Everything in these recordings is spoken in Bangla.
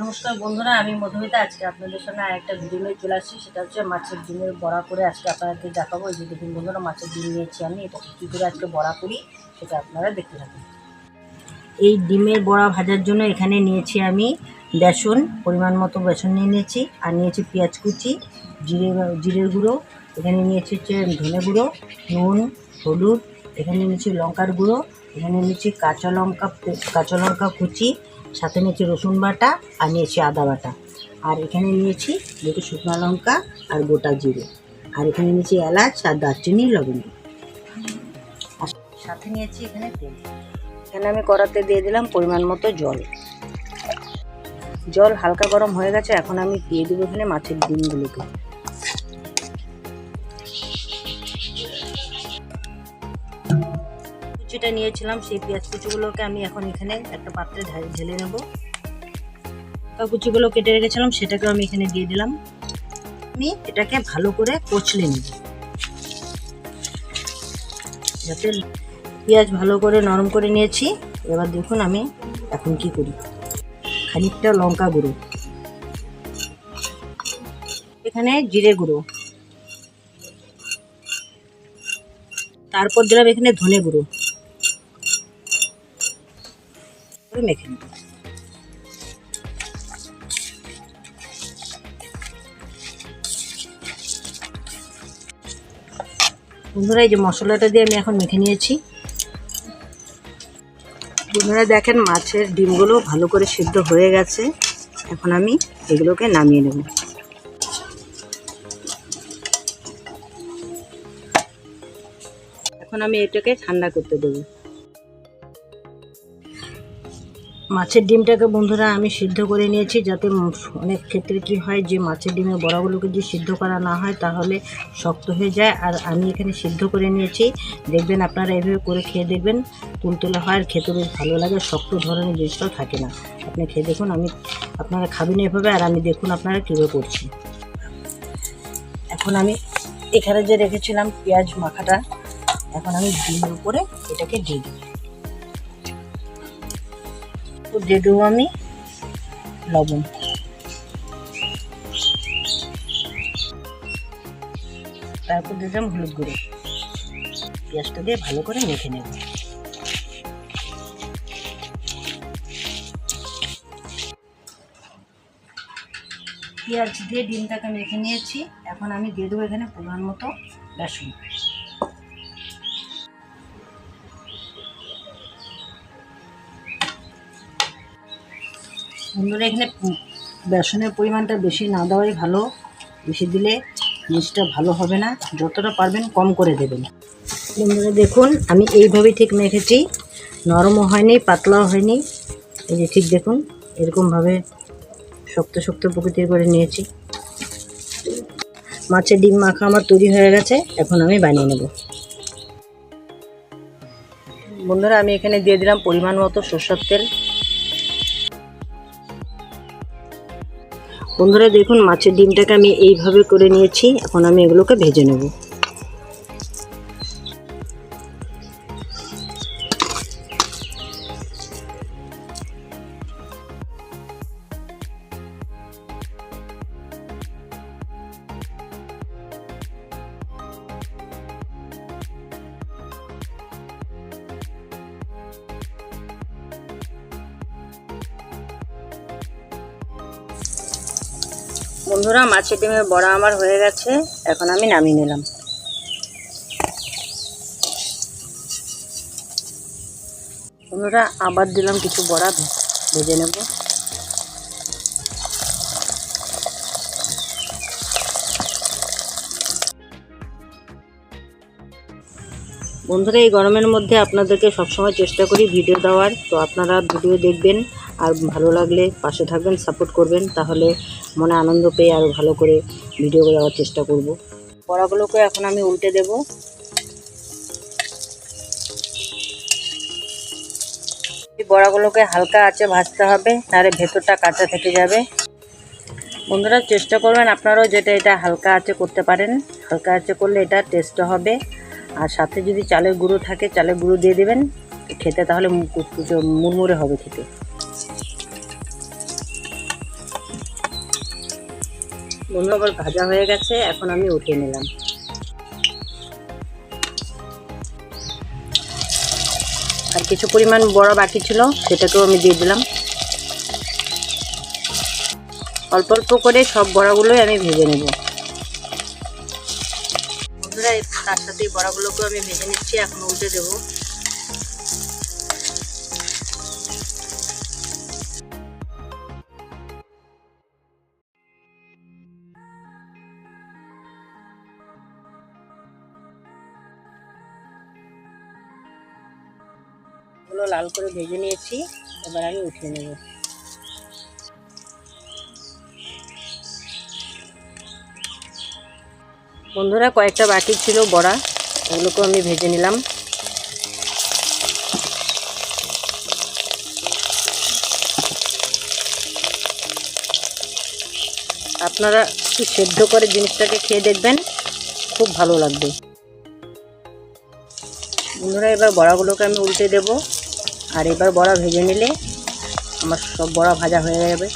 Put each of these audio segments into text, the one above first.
নমস্কার বন্ধুরা, আমি মধুমিতা। আজকে আপনাদের সঙ্গে আর একটা ভিডিও নিয়ে চলে আসছি। সেটা হচ্ছে মাছের ডিমের বড়া করে আজকে আপনাদেরকে দেখাবো। এই যে দেখুন বন্ধুরা, মাছের ডিম নিয়েছি আমি। এটা কী করে আজকে বড়া করি, সেটা আপনারা দেখতে থাকুন। এই ডিমের বড়া ভাজার জন্য এখানে নিয়েছি আমি বেসন, পরিমাণ মতো বেসন নিয়ে নিয়েছি। আর নিয়েছি পেঁয়াজ কুচি, জিরে, জিরের গুঁড়ো। এখানে নিয়েছি হচ্ছে ধনে গুঁড়ো, নুন, হলুদ। এখানে নিয়েছি লঙ্কার গুঁড়ো। এখানে নিয়েছি কাঁচা লঙ্কা কাঁচা লঙ্কা কুচি। সাথে নিয়েছি রসুন বাটা আর নিয়েছি আদা বাটা। আর এখানে নিয়েছি দুটো শুকনো লঙ্কা আর গোটা জিরে। আর এখানে নিয়েছি এলাচ আর দারচিনি লবঙ্গ আর সাথে নিয়েছি এখানে তেল। এখানে আমি কড়াতে দিয়ে দিলাম পরিমাণ মতো জল। জল হালকা গরম হয়ে গেছে, এখন আমি দিয়ে দেবো এখানে মাছের ডিমগুলোকে। কুচিটা নিয়েছিলাম, সেই পেঁয়াজ কুচিগুলোকে আমি এখন এখানে একটা পাত্রে ঢেলে নেব। লঙ্কা কুচিগুলো কেটে রেখেছিলাম, সেটাকেও আমি এখানে দিয়ে দিলাম। আমি এটাকে ভালো করে কচলে নিব। যাতে পেঁয়াজ ভালো করে নরম করে নিয়েছি। এবার দেখুন আমি এখন কি করি। খানিকটা লঙ্কা গুঁড়ো। এখানে জিরে গুঁড়ো। তারপর দিলাম এখানে ধনে গুঁড়ো। মেখে নেব। বন্ধুরা, এই যে মশলাটা দিয়ে আমি এখন মেখে নিয়েছি। বন্ধুরা, দেখেন মাছের ডিমগুলো ভালো করে সিদ্ধ হয়ে গেছে। এখন আমি এগুলোকে নামিয়ে নেব। এখন আমি এটাকে ঠান্ডা করতে দেবো। মাছের ডিমটাকে বন্ধুরা আমি সিদ্ধ করে নিয়েছি যাতে অনেক ক্ষেত্রে কি হয়, যে মাছের ডিমের বড়াগুলোকে যদি সিদ্ধ করা না হয় তাহলে শক্ত হয়ে যায়। আর আমি এখানে সিদ্ধ করে নিয়েছি। দেখবেন আপনারা এভাবে করে খেয়ে দেখবেন, তুলতুলে হয় আর খেতে বেশ ভালো লাগে। শক্ত ধরনের জিনিসটাও থাকে না। আপনি খেয়ে দেখুন, আমি আপনারা খাবেন এভাবে আর আমি দেখুন আপনারা কীভাবে করছি এখন আমি এখানে যে রেখেছিলাম পেঁয়াজ মাখাটা, এখন আমি ডিমের উপরে এটাকে দিয়ে দিই তো দিয়ে দেবো আমি লবণ। তারপর দিয়ে দিলাম হলুদ গুঁড়ো। পেঁয়াজটা দিয়ে ভালো করে মেখে নেব। পেঁয়াজ দিয়ে ডিমটাকে মেখে নিয়েছি। এখন আমি দিয়ে দেবো এখানে পরিমাণ মতো বেসন বন্ধুরা এখানে বেসনের পরিমাণটা বেশি না দেওয়াই ভালো। বেশি দিলে জিনিসটা ভালো হবে না। যতটা পারবেন কম করে দেবেন। বন্ধুরা দেখুন, আমি এইভাবেই ঠিক মেখেছি। নরমও হয়নি, পাতলাও হয়নি। এই যে ঠিক দেখুন, এরকমভাবে শক্ত শক্ত প্রকৃতির করে নিয়েছি। মাছের ডিম মাখা আমার তৈরি হয়ে গেছে, এখন আমি বানিয়ে নেব। বন্ধুরা, আমি এখানে দিয়ে দিলাম পরিমাণ মতো সরষের তেল। বন্ধুরা দেখুন মাছের ডিমটাকে আমি এইভাবে করে নিয়েছি। এখন আমি এগুলোকে ভেজে নেব। বন্ধুরা, মাছের ডিমের বড়া আমার হয়ে গেছে। এখন আমি নামিয়ে নিলাম। বন্ধুরা, আবার দিলাম কিছু বড়া। ভেজে নেব। বন্ধুরা, এই গরমের মধ্যে আপনাদেরকে সবসময় চেষ্টা করি ভিডিও দেওয়ার। তো আপনারা ভিডিও দেখবেন। আর ভালো লাগলে পাশে থাকবেন সাপোর্ট করবেন, তাহলে মনে আনন্দ পেয়ে আরও ভালো করে ভিডিও দেওয়ার চেষ্টা করব। বড়াগুলোকে এখন আমি উল্টে দেব। বড়াগুলোকে হালকা আঁচে ভাজতে হবে নাহলে ভেতরটা কাঁচা থেকে যাবে। বন্ধুরা, চেষ্টা করবেন আপনারাও যেটা এটা হালকা আঁচে করতে পারেন। হালকা আঁচে করলে এটা টেস্ট হবে। আর সাথে যদি চালের গুঁড়ো থাকে, চালের গুঁড়ো দিয়ে দেবেন, খেতে তাহলে মুড়মুড়ে হবে খেতে। বন্ধু আবার ভাজা হয়ে গেছে, এখন আমি উঠিয়ে নিলাম। আর কিছু পরিমাণ বড় বাকি ছিল, সেটাকেও আমি দিয়ে দিলাম। অল্প অল্প করে সব বড়াগুলোই আমি ভেজে নেব। বন্ধুরা তার সাথে বড়াগুলোকেও আমি ভেজে নিচ্ছি, এখন উল্টে দেবো। গুলো লাল করে ভেজে নিয়েছি, এবার আমি উঠিয়ে নেব। বন্ধুরা, কয়েকটা বাকি ছিল বড়া, ওগুলোকেও আমি ভেজে নিলাম। আপনারা একটু সেদ্ধ করে জিনিসটাকে খেয়ে দেখবেন, খুব ভালো লাগবে। বন্ধুরা, এবার বড়াগুলোকে আমি উল্টে দেব। আর এবার বড়া ভেজে নিলে আমার সব বড়া ভাজা হয়ে যাবে।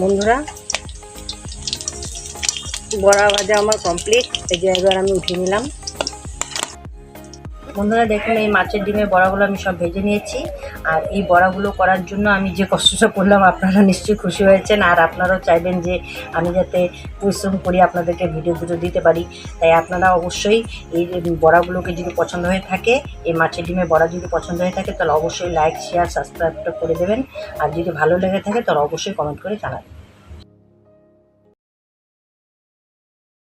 বন্ধুরা, বড়া ভাজা আমার কমপ্লিট এই যে এবার আমি উঠে নিলাম। বন্ধুরা দেখুন, এই মাছের ডিমের বড়াগুলো আমি সব ভেজে নিয়েছি। আর এই বড়াগুলো করার জন্য আমি যে কষ্টটা করলাম, আপনারা নিশ্চয়ই খুশি হয়েছেন। আর আপনারাও চাইবেন যে আমি যাতে পরিশ্রম করি, আপনাদেরকে ভিডিও দুটো দিতে পারি। তাই আপনারা অবশ্যই এই বড়াগুলোকে যদি পছন্দ হয়ে থাকে, এই মাছের ডিমের বড়া যদি পছন্দ হয়ে থাকে, তাহলে অবশ্যই লাইক শেয়ার সাবস্ক্রাইবটা করে দেবেন। আর যদি ভালো লেগে থাকে, তাহলে অবশ্যই কমেন্ট করে জানাবেন।